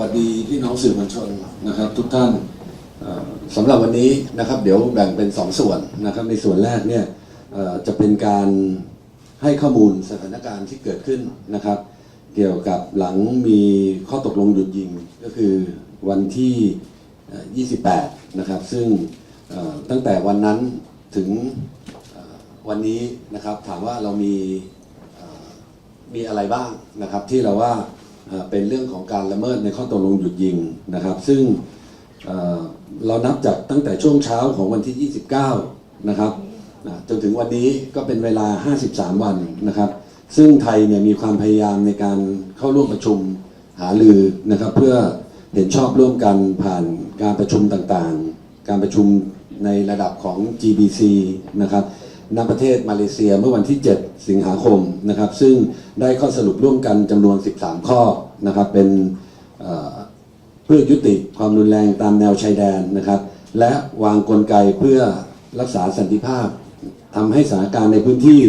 วัสดีพี่น้องสื่อมวลชนนะครับ ทุกท่านสำหรับวันนี้นะครับ เดี๋ยวแบ่งเป็นสองส่วนนะครับ ในส่วนแรกเนี่ยจะเป็นการให้ข้อมูลสถานการณ์ที่เกิดขึ้นนะครับ เกี่ยวกับหลังมีข้อตกลงหยุดยิงก็คือวันที่เอ่อ28 นะครับ ซึ่งตั้งแต่วันนั้นถึงวันนี้นะครับถามว่าเรามีมีอะไรบ้างนะครับที่เราว่า เป็นเรื่องของการละเมิดในข้อตกลงหยุดยิงนะครับ ซึ่งเรานับจากตั้งแต่ช่วงเช้าของวันที่ 29 นะครับจนถึงวันนี้ก็เป็นเวลา 53 วันนะครับ ซึ่งไทยเนี่ยมีความพยายามในการเข้าร่วมประชุมหารือนะครับ เพื่อเห็นชอบร่วมกันผ่านการประชุมต่างๆ การประชุมในระดับของ GBC นะครับ ณประเทศมาเลเซียเมื่อวันที่ 7 สิงหาคมนะครับ ซึ่งได้ข้อสรุปร่วมกันจำนวน 13 ข้อนะครับ เป็นเพื่อยุติความรุนแรงตามแนวชายแดนนะครับ และวางกลไกเพื่อรักษาสันติภาพทำให้สถานการณ์ในพื้นที่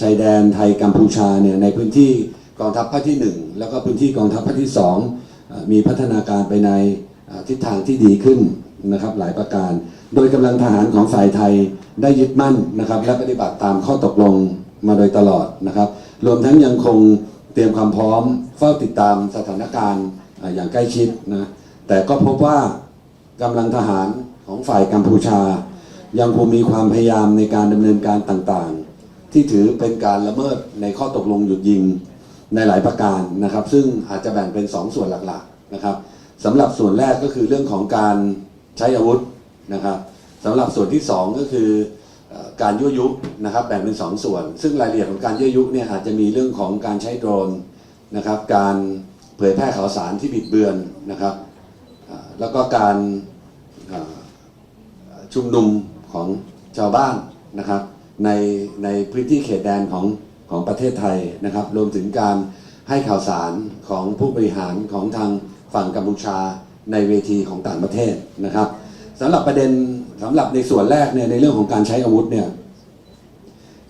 ชายแดนไทยกัมพูชาเนี่ยในพื้นที่กองทัพภาคที่ 1 แล้วก็พื้นที่กองทัพภาคที่ 2 มีพัฒนาการไปในทิศทางที่ดีขึ้นนะครับหลายประการ โดยกำลังทหารของฝ่ายไทยได้ยึดมั่นนะครับ และปฏิบัติตามข้อตกลงมาโดยตลอดนะครับ รวมทั้งยังคงเตรียมความพร้อมเฝ้าติดตามสถานการณ์อย่างใกล้ชิดนะแต่ก็พบว่ากำลังทหารของฝ่ายกัมพูชา ยังคงมีความพยายามในการดำเนินการต่างๆ ที่ถือเป็นการละเมิดในข้อตกลงหยุดยิงในหลายประการนะครับ ซึ่งอาจจะแบ่งเป็น 2 ส่วนหลักๆนะครับสำหรับส่วนแรกก็คือเรื่องของการใช้อาวุธ นะครับสำหรับส่วนที่ 2 ก็คือการยั่วยุนะครับแบ่งเป็น 2 ส่วน ซึ่งรายละเอียดของการยั่วยุเนี่ยอาจจะมีเรื่องของการใช้โดรนนะครับ การเผยแพร่ข่าวสารที่บิดเบือนนะครับแล้วก็การชุมนุมของชาวบ้านนะครับในในพื้นที่เขตแดนของของประเทศไทยนะครับ รวมถึงการให้ข่าวสารของผู้บริหารของทางฝั่งกัมพูชาในเวทีของต่างประเทศนะครับ สำหรับประเด็นสำหรับในส่วนแรกเนี่ยในเรื่องของการใช้อาวุธเนี่ย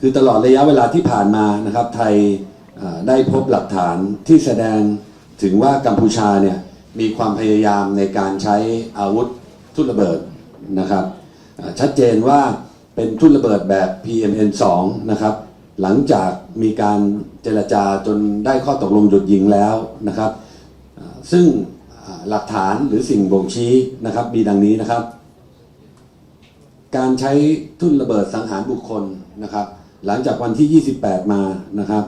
คือตลอดระยะเวลาที่ผ่านมานะครับ ไทยได้พบหลักฐานที่แสดงถึงว่ากัมพูชาเนี่ยมีความพยายามในการใช้อาวุธทุ่นระเบิดนะครับชัดเจนว่าเป็นทุ่นระเบิดแบบ PMN2 นะครับหลังจากมีการเจรจาจนได้ข้อตกลงหยุดยิงแล้วนะครับ ซึ่งหลักฐานหรือสิ่งบ่งชี้นะครับมีดังนี้นะครับ การใช้ทุ่นระเบิดสังหารบุคคลนะครับ หลังจากวันที่ 28 มานะครับ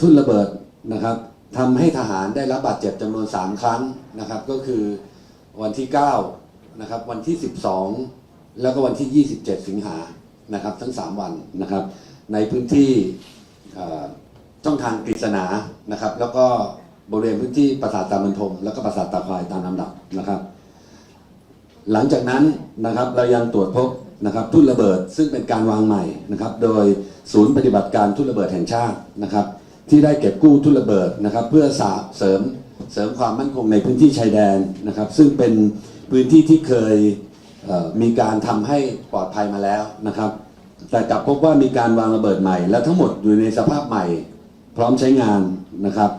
ทุ่นระเบิดนะครับทำให้ทหารได้รับบาดเจ็บจำนวน 3 ครั้งนะครับ ก็คือวันที่9นะครับวันที่ 12 แล้วก็วันที่ 27 สิงหานะครับทั้ง 3 วันนะครับ ในพื้นที่ช่องทางกฤษณานะครับ แล้วก็บริเวณพื้นที่ปราสาทตามันทม แล้วก็ปราสาทตาควายตามลำดับนะครับ หลังจากนั้นนะครับเรายังตรวจพบนะครับทุ่นระเบิดซึ่งเป็นการวางใหม่นะครับโดยศูนย์ปฏิบัติการทุ่นระเบิดแห่งชาตินะครับที่ได้เก็บกู้ทุ่นระเบิดนะครับเพื่อสาเสริมเสริมความมั่นคงในพื้นที่ชายแดนนะครับ ซึ่งเป็นพื้นที่ที่เคยเมีการทำให้ปลอดภัยมาแล้วนะครับ แต่กลับพบว่ามีการวางระเบิดใหม่ และทั้งหมดอยู่ในสภาพใหม่ พร้อมใช้งานนะครับ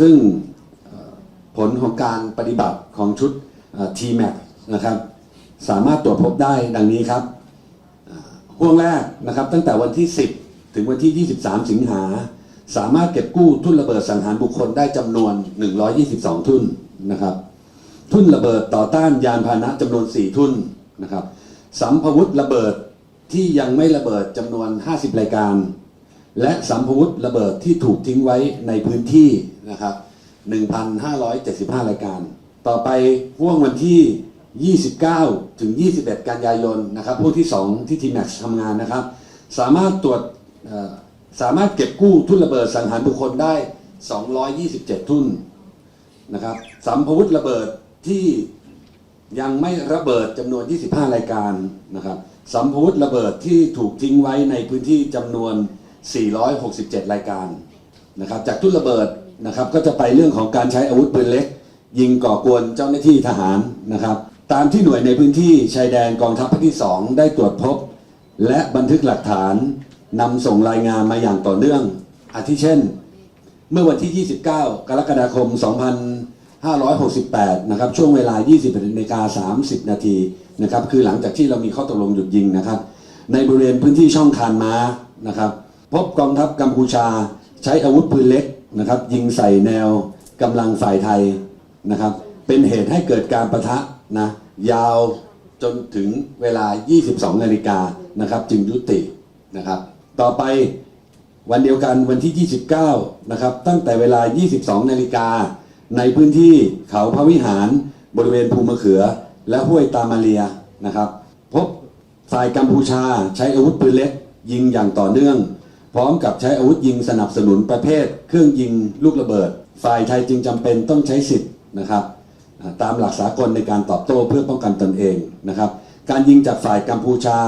ซึ่งผลของการปฏิบัติของชุด TMAC นะครับ สามารถตรวจพบได้ดังนี้ครับห่วงแรกนะครับตั้งแต่วันที่ 10 ถึงวันที่ 23 สิงหา สามารถเก็บกู้ทุนระเบิดสังหารบุคคลได้จำนวน 122 ทุนนะครับ ทุนระเบิดต่อต้านยานพาหนะจำนวน 4 ทุนนะครับสัมภวุธระเบิดที่ยังไม่ระเบิดจำนวน 50 รายการ และสัมภวุธระเบิดที่ถูกทิ้งไว้ในพื้นที่นะครับ 1,575 รายการ ต่อไปห่วงวันที่ 29 ถึง 21 กันยายนนะครับพวกที่ 2 ที่ทีแม็กซ์ทำงานนะครับ สามารถตรวจสามารถเก็บกู้ทุ่นระเบิดสังหารบุคคลได้ 227 ทุ่นนะครับสัมภวุธระเบิดที่ยังไม่ระเบิดจำนวน 25 รายการนะครับสัมภวุธระเบิดที่ถูกทิ้งไว้ในพื้นที่จำนวน 467 รายการนะครับจากทุ่นระเบิดนะครับก็จะไปเรื่องของการใช้อาวุธปืนเล็ก ยิงก่อกวนเจ้าหน้าที่ทหารนะครับ ตามที่หน่วยในพื้นที่ชายแดนกองทัพภาคที่ 2 ได้ตรวจพบ และบันทึกหลักฐานนำส่งรายงานมาอย่างต่อเนื่อง อาทิเช่น เมื่อวันที่ 29 กรกฎาคม 2568 นะครับ ช่วงเวลา 20นาฬิกา30 นาทีนะครับ คือหลังจากที่เรามีข้อตกลงหยุดยิงนะครับ ในบริเวณพื้นที่ช่องคานม้านะครับ พบกองทัพกัมพูชาใช้อาวุธปืนเล็กนะครับ ยิงใส่แนวกำลังฝ่ายไทยนะครับ เป็นเหตุให้เกิดการประทะ นะยาวจนถึงเวลา 22 นาฬิกานะครับ จึงยุตินะครับ ต่อไปวันเดียวกันวันที่ 29 นะครับ ตั้งแต่เวลา 22 นาฬิกา ในพื้นที่เขาพระวิหารบริเวณภูมะเขือ และห้วยตามาเลียนะครับ พบฝ่ายกัมพูชาใช้อาวุธปืนเล็ก ยิงอย่างต่อเนื่อง พร้อมกับใช้อาวุธยิงสนับสนุนประเภท เครื่องยิงลูกระเบิด ฝ่ายไทยจึงจำเป็นต้องใช้สิทธิ์นะครับ ตามหลักสากลในการตอบโต้เพื่อป้องกันตนเองนะครับ การยิงจากฝ่ายกัมพูชา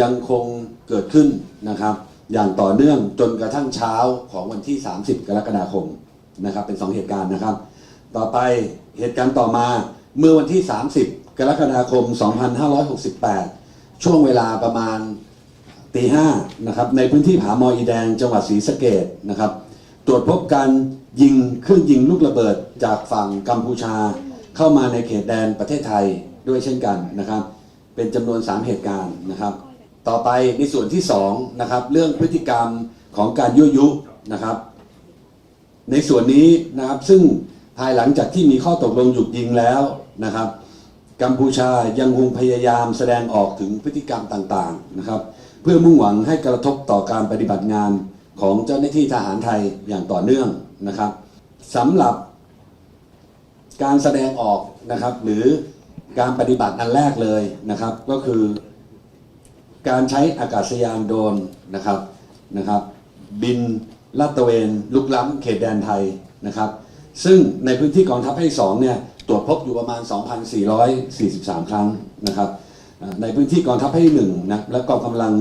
ยังคงเกิดขึ้นนะครับ อย่างต่อเนื่องจนกระทั่งเช้าของวันที่ 30 กรกฎาคมนะครับ เป็น 2 เหตุการณ์นะครับ ต่อไปเหตุการณ์ต่อมาเมื่อวันที่ 30 กรกฎาคม 2568 ช่วงเวลาประมาณตีห้านะครับในพื้นที่ผาหมออีแดงจังหวัดศรีสะเกดนะครับ ตรวจพบการยิงเครื่องยิงลูกระเบิดจากฝั่งกัมพูชา เข้ามาในเขตแดนประเทศไทยด้วยเช่นกันนะครับ เป็นจำนวน 3 เหตุการณ์นะครับ ต่อไปในส่วนที่2นะครับเรื่องพฤติกรรมของการยั่วยุนะครับ ในส่วนนี้นะครับซึ่งภายหลังจากที่มีข้อตกลงหยุดยิงแล้วนะครับ กัมพูชายังคงพยายามแสดงออกถึงพฤติกรรมต่างๆนะครับ เพื่อมุ่งหวังให้กระทบต่อการปฏิบัติงานของเจ้าหน้าที่ทหารไทยอย่างต่อเนื่องนะครับสำหรับ การแสดงออกนะครับ หรือการปฏิบัติอันแรกเลยนะครับ ก็คือ การใช้อากาศยานโดรนนะครับนะครับ บินลาดตระเวนลุกล้ำเขตแดนไทยนะครับ ซึ่งในพื้นที่กองทัพภาคที่สองเนี่ยตรวจพบอยู่ประมาณ 2,443 ครั้งนะครับ ในพื้นที่กองทัพภาคที่หนึ่งนะและกองกำลัง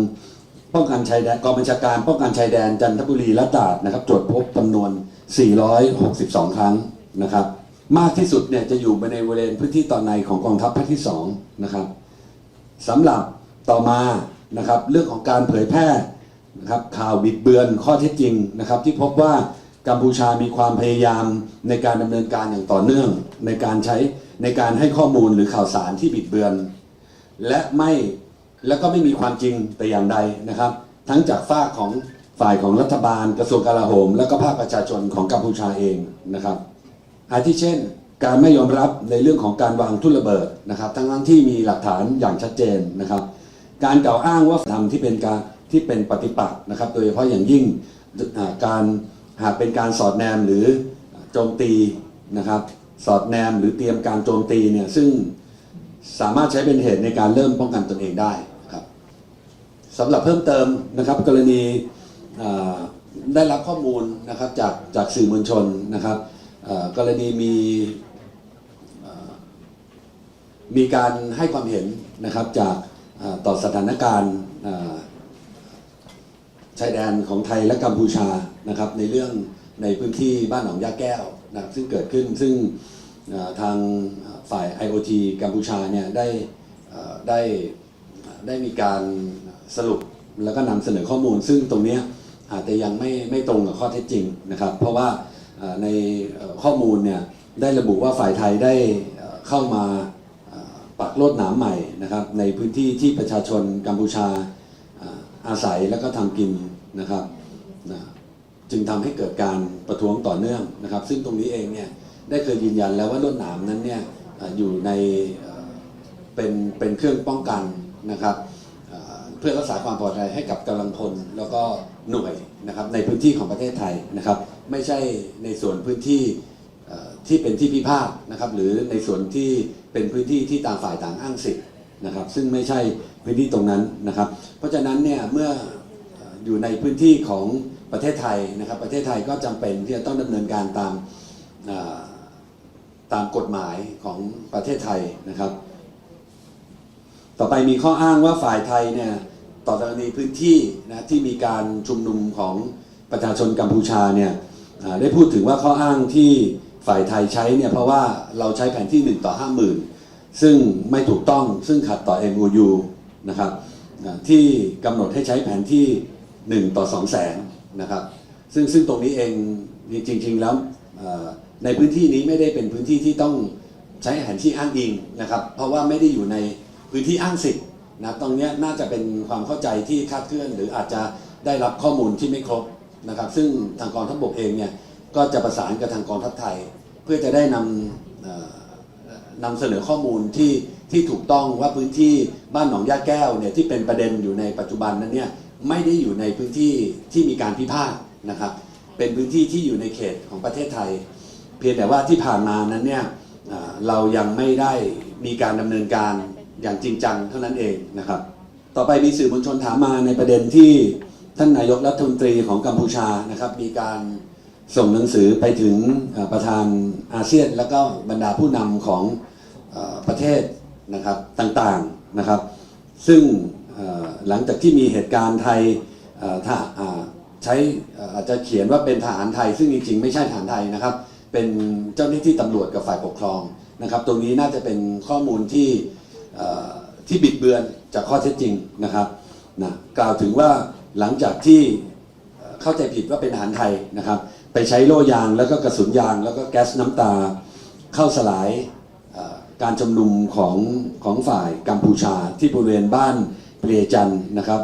ป้องกันชายแดนกองบัญชาการป้องกันชายแดนจันทบุรีและตราดนะครับ ตรวจพบจำนวน 462 ครั้งนะครับ มากที่สุดเนี่ยจะอยู่ในบริเวณพื้นที่ตอนในของกองทัพภาคที่สองนะครับสำหรับต่อมานะครับเรื่องของการเผยแพร่นะครับข่าวบิดเบือนข้อเท็จจริงนะครับ ที่พบว่ากัมพูชามีความพยายามในการดำเนินการอย่างต่อเนื่อง ในการใช้ในการให้ข้อมูลหรือข่าวสารที่บิดเบือน และไม่แล้วก็ไม่มีความจริงแต่อย่างใดนะครับ ทั้งจากฝ้าของฝ่ายของรัฐบาลกระทรวงกลาโหม และก็ภาคประชาชนของกัมพูชาเองนะครับ อาทิเช่น การไม่ยอมรับในเรื่องของการวางทุ่นระเบิดนะครับ ทั้งทั้งที่มีหลักฐานอย่างชัดเจนนะครับ การกล่าวอ้างว่าทำที่เป็นการที่เป็นปฏิปักษ์นะครับ โดยเฉพาะอย่างยิ่งการหากเป็นการสอดแนมหรือโจมตีนะครับ สอดแนมหรือเตรียมการโจมตีเนี่ยซึ่งสามารถใช้เป็นเหตุในการเริ่มป้องกันตนเองได้ครับสำหรับเพิ่มเติมนะครับ กรณีได้รับข้อมูลนะครับจากจากสื่อมวลชนนะครับ กรณีมีมีการให้ความเห็นนะครับจากต่อสถานการณ์ชายแดนของไทยและกัมพูชานะครับในเรื่องในพื้นที่บ้านหนองยาแก้วนะครับซึ่งเกิดขึ้นซึ่งทางฝ่าย IOT กัมพูชาเนี่ยได้ได้ได้มีการสรุปแล้วก็นำเสนอข้อมูล ซึ่งตรงนี้อาจจะยังไม่ไม่ตรงกับข้อเท็จจริงนะครับ เพราะว่า ในข้อมูลเนี่ยได้ระบุว่าฝ่ายไทยได้เข้ามาปักโลดหนามใหม่นะครับในพื้นที่ที่ประชาชนกัมพูชาอาศัยแล้วก็ทำกินนะครับจึงทำให้เกิดการประท้วงต่อเนื่องนะครับ ซึ่งตรงนี้เองเนี่ยได้เคยยืนยันแล้วว่าลวดหนามนั้นเนี่ยอยู่ในเป็นเป็นเครื่องป้องกันนะครับ พื่อรักษาความปลอดภัยให้กับกำลังพลแล้วก็หน่วยนะครับในพื้นที่ของประเทศไทยนะครับ ไม่ใช่ในส่วนพื้นที่ที่เป็นที่พิพาทนะครับ หรือในส่วนที่เป็นพื้นที่ที่ต่างฝ่ายต่างอ้างสิทธิ์นะครับ ซึ่งไม่ใช่พื้นที่ตรงนั้นนะครับ เพราะฉะนั้นเนี่ยเมื่อออยู่ในพื้นที่ของประเทศไทยนะครับ ประเทศไทยก็จำเป็นที่จะต้องดำเนินการตามตามกฎหมายของประเทศไทยนะครับ ต่อไปมีข้ออ้างว่าฝ่ายไทยเนี่ย ต่อกรณีพื้นที่นะที่มีการชุมนุมของประชาชนกัมพูชาเนี่ยได้พูดถึงว่าข้ออ้างที่ฝ่ายไทยใช้เนี่ยเพราะว่าเราใช้แผนที่ 1 ต่อ 50,000 ซึ่งไม่ถูกต้องซึ่งขัดต่อ MOU นะครับที่กำหนดให้ใช้แผนที่ 1 ต่อ 2 0 0 0 0 0นะครับซึ่งซึ่งตรงนี้เองจริง ๆ แล้วในพื้นที่นี้ไม่ได้เป็นพื้นที่ที่ต้องใช้แผนที่อ้างอิงนะครับเพราะว่าไม่ได้อยู่ในพื้นที่อ้างสิทธิ นะครับตรงนี้น่าจะเป็นความเข้าใจที่คาดเคลื่อน หรืออาจจะได้รับข้อมูลที่ไม่ครบนะครับ ซึ่งทางกองทัพบกเองเนี่ยก็จะประสานกับทางกองทัพไทย เพื่อจะได้นำนำเสนอข้อมูลที่ที่ถูกต้องว่าพื้นที่บ้านหนองย่าแก้วเนี่ยที่เป็นประเด็นอยู่ในปัจจุบันนั้นเนี่ยไม่ได้อยู่ในพื้นที่ที่มีการพิพาทนะครับ เป็นพื้นที่ที่อยู่ในเขตของประเทศไทย เพียงแต่ว่าที่ผ่านมานั้นเนี่ยเรายังไม่ได้มีการดำเนินการ อย่างจริงจังเท่านั้นเองนะครับ ต่อไปมีสื่อมวลชนถามมาในประเด็นที่ท่านนายกรัฐมนตรีของกัมพูชานะครับ มีการส่งหนังสือไปถึงประธานอาเซียน แล้วก็บรรดาผู้นำของอประเทศนะครับต่างๆนะครับ ซึ่งหลังจากที่มีเหตุการณ์ไทยใช้อาจจะเขียนว่าเป็นทหารไทย ซึ่งจริงๆไม่ใช่ทหารไทยนะครับ เป็นเจ้าหน้าที่ตำรวจกับฝ่ายปกครองนะครับ ตรงนี้น่าจะเป็นข้อมูลที่ ที่บิดเบือนจากข้อเท็จจริงนะครับนะกล่าวถึงว่าหลังจากที่เข้าใจผิดว่าเป็นทหารไทยนะครับ ไปใช้โล่ยางแล้วก็กระสุนยาง แล้วก็แก๊สน้ำตาเข้าสลายการชุมนุมของของฝ่ายกัมพูชาที่บริเวณบ้านเปรียจันนะครับ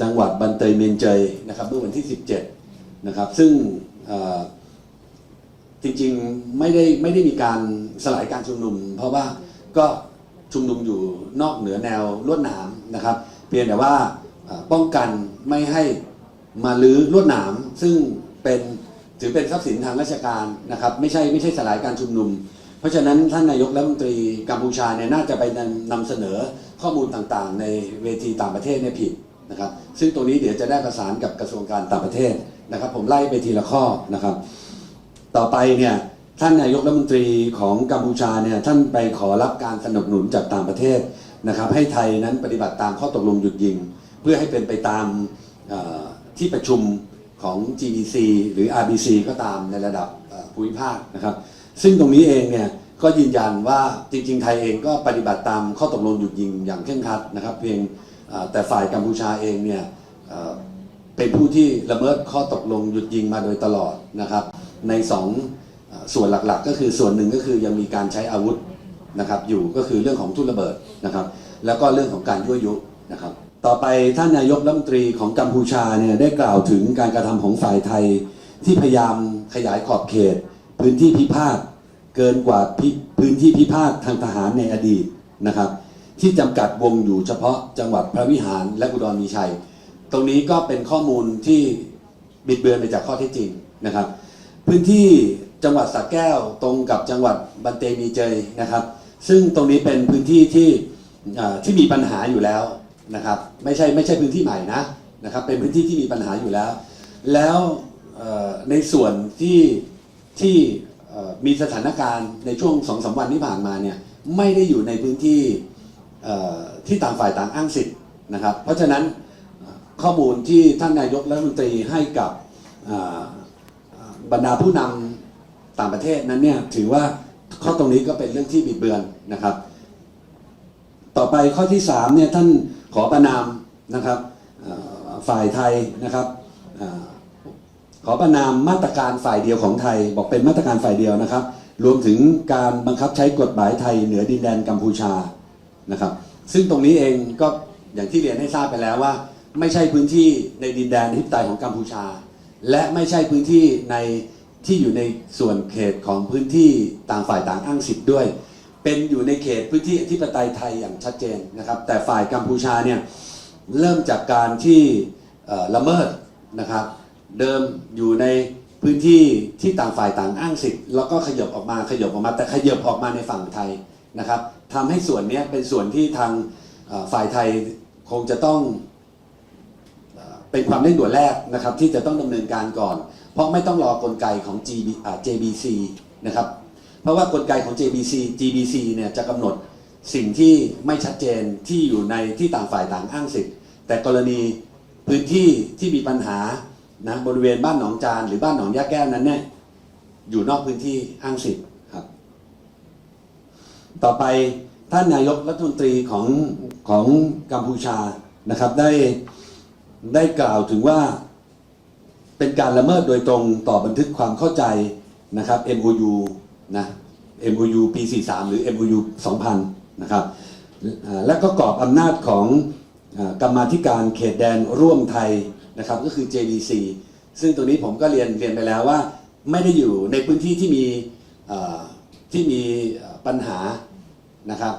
จังหวัดบันเตยเมนเจยนะครับเมื่อวันที่ 17นะครับซึ่งจริงๆไม่ได้ไม่ได้มีการสลายการชุมนุม เพราะว่า ก็ชุมนุมอยู่นอกเหนือแนวลวดหนามนะครับ เพียงแต่ว่าป้องกันไม่ให้มาลื้อลวดหนาม ซึ่งเป็นถือเป็นทรัพย์สินทางราชการนะครับ ไม่ใช่ไม่ใช่สลายการชุมนุม เพราะฉะนั้นท่านนายกรัฐมนตรีกัมพูชาเนี่ยน่าจะไปนำนำเสนอข้อมูลต่างๆ ในเวทีต่างประเทศเนี่ยผิดนะครับ ซึ่งตรงนี้เดี๋ยวจะได้ประสานกับกระทรวงการต่างประเทศนะครับ ผมไล่ไปทีละข้อนะครับ ต่อไปเนี่ย ท่านนายกรัฐมนตรีของกัมพูชาเนี่ยท่านไปขอรับการสนับสนุนจากต่างประเทศนะครับให้ไทยนั้นปฏิบัติตามข้อตกลงหยุดยิง เพื่อให้เป็นไปตามที่ประชุมของ GBC หรือ RBC ก็ตามในระดับภูมิภาคนะครับ ซึ่งตรงนี้เองเนี่ยก็ยืนยันว่าจริง ๆ ไทยเองก็ปฏิบัติตามข้อตกลงหยุดยิงอย่างเคร่งครัดนะครับ เพียงแต่ฝ่ายกัมพูชาเองเนี่ยเป็นผู้ที่ละเมิดข้อตกลงหยุดยิงมาโดยตลอดนะครับในสอง ส่วนหลักๆ ก็คือส่วนหนึ่งก็คือยังมีการใช้อาวุธนะครับอยู่ก็คือเรื่องของทุ่นระเบิดนะครับ แล้วก็เรื่องของการยั่วยุนะครับ ต่อไปท่านนายกรัฐมนตรีของกัมพูชาเนี่ยได้กล่าวถึงการกระทำของฝ่ายไทย ที่พยายามขยายขอบเขต พื้นที่พิพาทเกินกว่าพื้นที่พิพาททางทหารในอดีตนะครับ ที่จำกัดวงอยู่เฉพาะจังหวัดพระวิหารและอุดรมีชัย ตรงนี้ก็เป็นข้อมูลที่บิดเบือนไปจากข้อเท็จจริงนะครับ พื้นที่ จังหวัดสระแก้วตรงกับจังหวัดบันเตมีเจยนะครับ ซึ่งตรงนี้เป็นพื้นที่ที่ที่มีปัญหาอยู่แล้วนะครับไม่ใช่ไม่ใช่พื้นที่ใหม่นะนะครับเป็นพื้นที่ที่มีปัญหาอยู่แล้ว แล้วในส่วนที่ที่มีสถานการณ์ในช่วงสองสามวันที่ผ่านมาเนี่ยไม่ได้อยู่ในพื้นที่ที่ต่างฝ่ายต่างอ้างสิทธิ์นะครับ เพราะฉะนั้นข้อมูลที่ท่านนายกรัฐมนตรีให้กับบรรดาผู้นำ ต่างประเทศนั้นเนี่ยถือว่าข้อตรงนี้ก็เป็นเรื่องที่บิดเบือนนะครับ ต่อไปข้อที่3เนี่ยท่านขอประนามนะครับฝ่ายไทยนะครับอขอประนามมาตรการฝ่ายเดียวของไทย บอกเป็นมาตรการฝ่ายเดียวนะครับ รวมถึงการบังคับใช้กฎหมายไทยเหนือดินแดนกัมพูชานะครับ ซึ่งตรงนี้เองก็อย่างที่เรียนให้ทราบไปแล้วว่า ไม่ใช่พื้นที่ในดินแดนอธิปไตยของกัมพูชา และไม่ใช่พื้นที่ใน ที่อยู่ในส่วนเขตของพื้นที่ต่างฝ่ายต่างอ้างสิทธิ์ด้วย เป็นอยู่ในเขตพื้นที่อธิปไตยไทยอย่างชัดเจนนะครับ แต่ฝ่ายกัมพูชาเนี่ยเริ่มจากการที่ละเมิดนะครับ เดิมอยู่ในพื้นที่ที่ต่างฝ่ายต่างอ้างสิทธิ์แล้วก็ขยบออกมาขยบออกมา แต่ขยบออกมาในฝั่งไทยนะครับทำให้ส่วนนี้เป็นส่วนที่ทางฝ่ายไทยคงจะต้องเอ่อเป็นความเร่งด่วนแรกนะครับที่จะต้องดำเนินการก่อนเพราะไม่ต้องรอกลไกของ GB อ JBC นะครับ เพราะว่ากลไกของ JBC GBC เนี่ยจะกำหนดสิ่งที่ไม่ชัดเจนที่อยู่ในที่ต่างฝ่ายต่างอ้างสิทธิ์ แต่กรณีพื้นที่ที่มีปัญหานะบริเวณบ้านหนองจานหรือบ้านหนองยาแก้วนั้นเนี่ยอยู่นอกพื้นที่อ้างสิทธิ์ครับ ต่อไปท่านนายกรัฐมนตรีของของกัมพูชานะครับได้ได้กล่าวถึงว่า เป็นการละเมิดโดยตรงต่อบันทึกความเข้าใจนะครับ MOU นะ MOU ปี 43 หรือ MOU 2000 นะครับ และก็กรอบอำนาจของอกรรมาธิการเขตแดนร่วมไทยนะครับก็คือ JDC ซึ่งตรงนี้ผมก็เรียนเรียนไปแล้วว่า ไม่ได้อยู่ในพื้นที่ที่มีที่มีปัญหานะครับ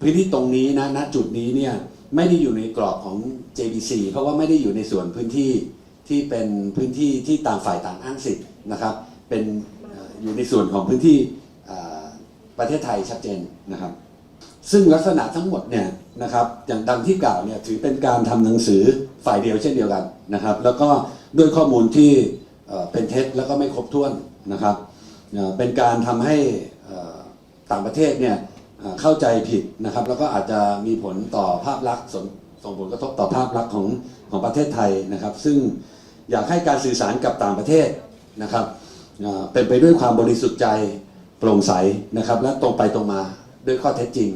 พื้นที่ตรงนี้นะณจุดนี้เนี่ยไม่ได้อยู่ในกรอบของ JBC เพราะว่าไม่ได้อยู่ในส่วนพื้นที่ ที่เป็นพื้นที่ที่ต่างฝ่ายต่างอ้างสิทธิ์นะครับเป็นอยู่ในส่วนของพื้นที่ประเทศไทยชัดเจนนะครับ ซึ่งลักษณะทั้งหมดเนี่ยนะครับอย่างดังที่กล่าวเนี่ยถือเป็นการทำหนังสือฝ่ายเดียวเช่นเดียวกันนะครับ แล้วก็ด้วยข้อมูลที่เป็นเท็จแล้วก็ไม่ครบถ้วนนะครับเป็นการทำให้ต่างประเทศเนี่ยเข้าใจผิดนะครับ แล้วก็อาจจะมีผลต่อภาพลักษณ์ ส่งผลกระทบต่อภาพลักษณ์ของของประเทศไทยนะครับ ซึ่งอยากให้การสื่อสารกับต่างประเทศนะครับเป็นไปด้วยความบริสุทธิ์ใจโปร่งใสนะครับ และตรงไปตรงมาด้วยข้อเท็จจริง